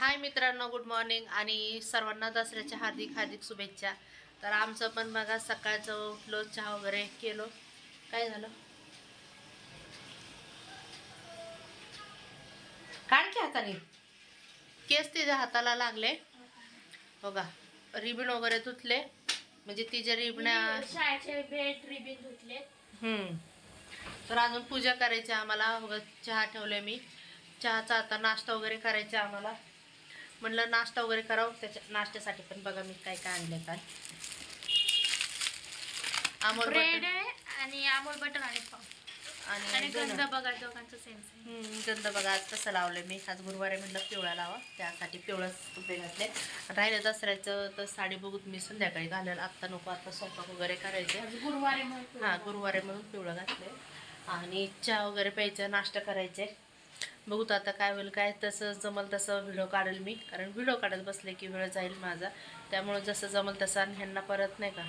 हाय मित्रांनो good morning आणि सर्वांना दसऱ्याच्या हार्दिक हार्दिक शुभेच्छा. तर आमचं पण बघा सकाळचं उठलो चहा वगैरे केलो. काय झालं? काढ की हाताने. केस तिच्या हाताला लागले. बघा रिबीन वगैरे तुटले म्हणजे तिच्या रिबण्या शाळेचे भेट रिबिन धुतले. हम्म. तर अजून पूजा करायची आहे आम्हाला चहा ठेवले मी. चहाचा आता नाश्ता वगैरे करायचा आम्हाला. म्हणलं नाश्ता वगैरे करावं त्याच्या नाश्त्यासाठी पण बघा मी काय काय आणले काय अमोल ब्रेड आणि अमूल बटर आणि पाव. आणि गंध बघा दोघांचं हम्म, गंध बघा आज कसं लावलं मी. आज गुरुवारी म्हटलं पिवळा लावा. त्यासाठी पिवळाच कपडे घातले. राहिलं दसऱ्याचं तर साडी बघूत मी संध्याकाळी घालेल आत्ता नको आता स्वयंपाक वगैरे करायचे गुरुवारी म्हणून हा गुरुवारी म्हणून पिवळं घातलंय. आणि चहा वगैरे प्यायचं नाश्ता करायचे बघूत आता काय होईल काय तसं जमल तसं व्हिडिओ काढेल मी. कारण व्हिडिओ काढत बसले की वेळ जाईल माझा. त्यामुळे जसं जमल तसं आणि ह्यांना परत नाही का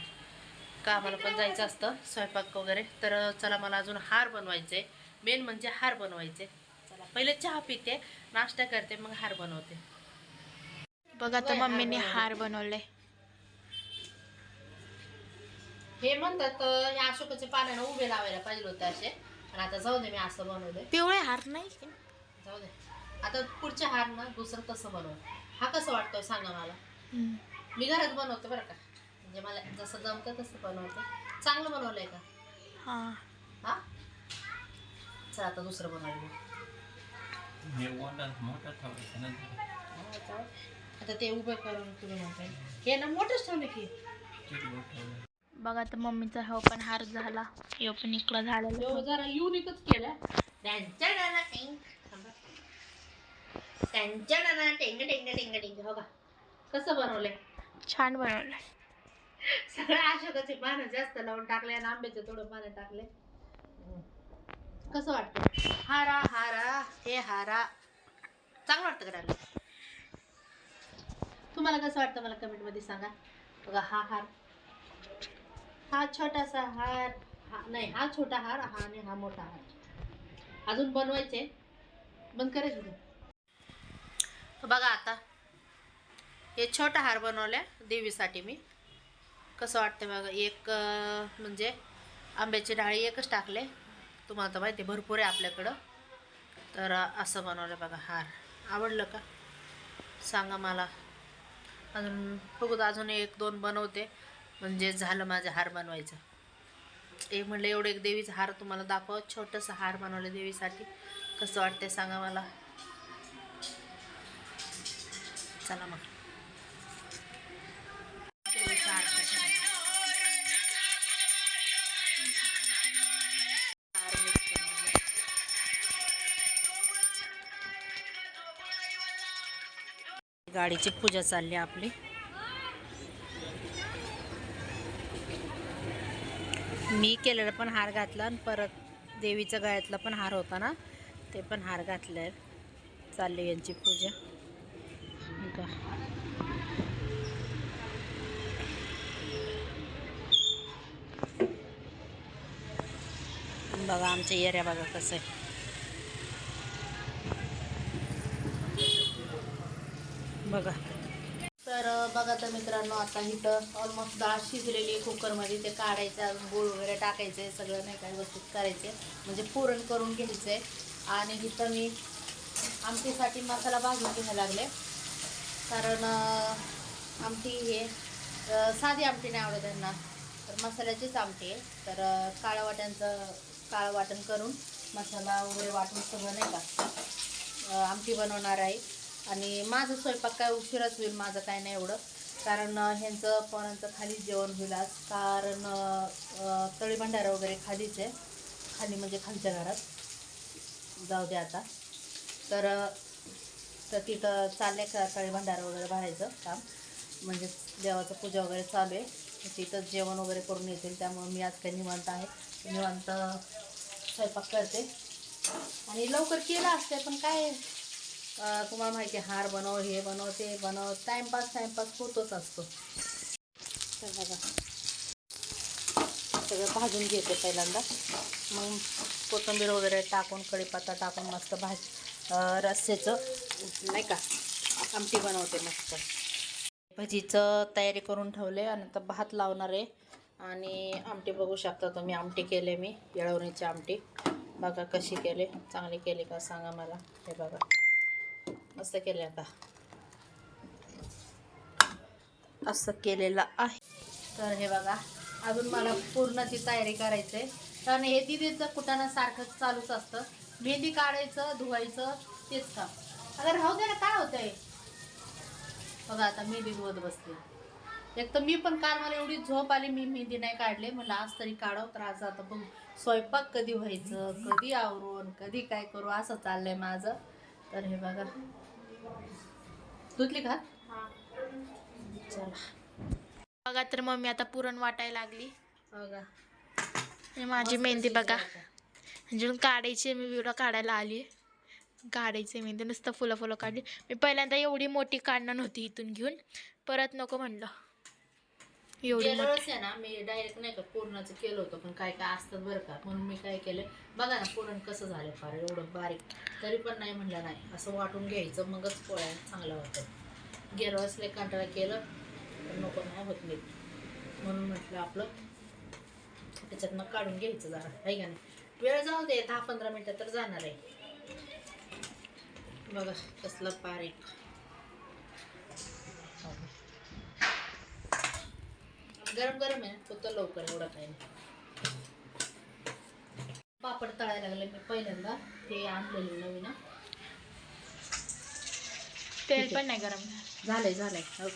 कामाला पण जायचं असतं स्वयंपाक वगैरे. तर चला मला अजून हार बनवायचे. मेन म्हणजे हार बनवायचे. चला पहिले चहा पिते नाश्ता करते मग हार बनवते. बघा तर मम्मीने हार बनवले. हे म्हणतात ह्या अशोकाच्या पाण्यानं उभे लावायला पाहिजे होते असे. आणि आता जाऊ दे मी असं बनवले पिवळे हार नाही जाऊ दे. आता पुढच्या हार ना दुसरं कसं बनव. हा कसं वाटतोय सांगा मला? मी घरात बनवते बरं का. म्हणजे मला जसं जमतं तसं बनवते. चांगलं बनवलंय का? हा. हा? चला आता दुसरं बनवलं हे मोठा मोठा ठेवायचा नंतर आता ते उभं करून तुम्ही म्हणताय. हे ना मोठंच ठेवलं की. बघा तर मम्मीचा हा पण हार झाला. यो पण इकडं झालेला. जरा युनिकच केलं. त्यांच्या डाना टेंग. थांबा. त्यांच्या डाना टेंग टेंग टेंग टेंग. हो का? कसं बनवलंय? छान बनवलंय. सगळ्या अशोकाचे पानं जास्त लावून टाकले आणि आंब्याचे थोडं पानं टाकले. कसं वाटतं? हारा हारा. हे हारा. चांगलं वाटतं करायला तुम्हाला कसं वाटतं मला कमेंटमध्ये सांगा. बघा हा हार हा छोटासा हार हा नाही हा छोटा हार हा आणि हा मोठा हार. अजून बनवायचे? बंद करायचं बघा आता. हे छोटा हार बनवल्या देवीसाठी मी. कसं वाटतं बघा एक म्हणजे आंब्याची डाळी एकच टाकले. तुम्हाला तर माहिती आहे, भरपूर आहे आपल्याकडं. तर असं बनवलं बघा हार. आवडलं का? सांगा मला. अजून बघू अजून एक दोन बनवते. म्हणजे झालं माझं हार बनवायचं. ए म्हणलं एवढं एक देवीचं हार तुम्हाला दाखवा छोटंसं हार बनवलं देवीसाठी. कसं वाटतंय सांगा मला. चला मग. हार गाडीची पूजा चालली आपली. मी केलेला पण हार घातला आणि परत देवीच्या गळ्यातला पण हार होता ना ते पण हार घातले चालली यांची पूजा. का बघा आमच्या एरिया बघा कसं आहे. बघा. तर बघा तर मित्रांनो आता इथं ऑलमोस्ट डाळ शिजलेली आहे कुकरमध्ये ते काढायचं अजून गूळ वगैरे टाकायचे सगळं नाही काय व्यवस्थित करायचे. म्हणजे पुरण करून घ्यायचे. आणि इथं मी आमटीसाठी मसाला भाजून घ्यायला लागले. कारण आमटी हे साधी आमटी नाही आवडत त्यांना. तर मसाल्याचीच आमटी आहे. तर काळं वाट्यांचं काळं वाटण करून मसाला वगैरे वाटून सगळं नाही का आमटी बनवणार आहे. आणि माझं स्वयंपाक काय उशिराच होईल माझं काय नाही एवढं. कारण ह्यांचं पोरांचं खालीच जेवण होईल आज. कारण तळी भंडारा वगैरे खालीच आहे. खाली म्हणजे खालच्या घरात. जाऊ दे आता. तर तर तिथं चालले का तळी भंडारा वगैरे भरायचं काम. म्हणजे देवाचं पूजा वगैरे चालू आहे. तिथंच जेवण वगैरे करून येतील त्यामुळे मी आज काही निवांत आहे. निवांत स्वयंपाक करते. आणि लवकर केलं असते पण काय? तुम्हाला माहिती आहे, हार बनव हे बनव ते बनव. टाइमपास टाइमपास होतच असतो. तर बघा. सगळं भाजून घेते पहिल्यांदा. मग कोथिंबीर वगैरे टाकून कढीपत्ता टाकून मस्त भाज रस्सेचं रस्स्याचं नाही का आमटी बनवते मस्त. भजीचं तयारी करून ठेवले आणि आता भात लावणार आहे. आणि आमटी बघू शकता तुम्ही आमटी केले मी येळवणीची आमटी. बघा कशी केले चांगली केली का सांगा मला. हे बघा. मस्त केले आता. असं केलेलं आहे. तर हे बघा अजून मला पूर्ण ती तयारी करायची आहे. कारण हे दिदीचं कुटाणं सारखं चालूच असतं. मेहंदी काढायचं धुवायचं तेच काम. अगर राहू दे ना काय होतंय? बघा आता मेहंदी धुवत बसते. एक तर मी पण काल मला एवढी झोप आली मी मेहंदी नाही काढले. म्हणलं आज तरी काढावं तर आज आता बघू. स्वयंपाक कधी व्हायचं कधी आवरून कधी काय करू असं चाललंय माझं. तर हे बघा. धुतली का चला. बघा तर मम्मी आता पुरण वाटायला लागली. बघा. माझी मेहंदी बघा. अजून काढायची मी व्हिडिओ काढायला आली काढायची मेहंदी नुसतं फुलं फुलं काढली. मी पहिल्यांदा एवढी मोठी काढणार नव्हती इथून घेऊन. परत नको म्हणलं. एवढी मोठी आहे ना मी डायरेक्ट नाही का पूर्णाचं केलं होतं पण काय काय असतात बरं का. म्हणून मी काय केलं बघा ना पुरण कसं झालं फार एवढं बारीक. तरी पण नाही म्हणलं नाही. असं वाटून घ्यायचं मगच पोळ्या चांगलं होतं गेल्या वेळेस लय कंटाळा केलं पण नको नाही होत मी म्हणून म्हटलं आपलं त्याच्यातनं काढून घ्यायचं जरा आहे का नाही. वेळ जाऊ दे दहा पंधरा मिनटं तर जाणार आहे. बघा कसलं बारीक. गरम गरम आहे होतं लवकर एवढं काही नाही पापड तळायला लागले मी पहिल्यांदा ते आणलेले नवीन हं. तेल पण नाही गरम झालं. झालंय झालंय हो.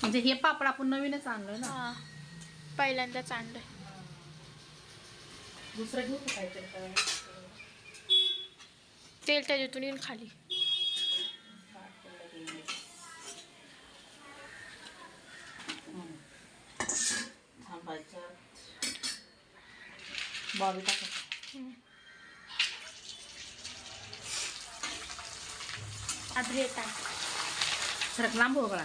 म्हणजे हे पापड आपण नवीनच आणलोय ना हा पहिल्यांदाच आणलंय दुसरं घेऊ काहीतरी? तेल त्याच्यातून येऊन खाली बॉबी टाकायचं हम्म. आता हे टाक सरक लांब हो बळा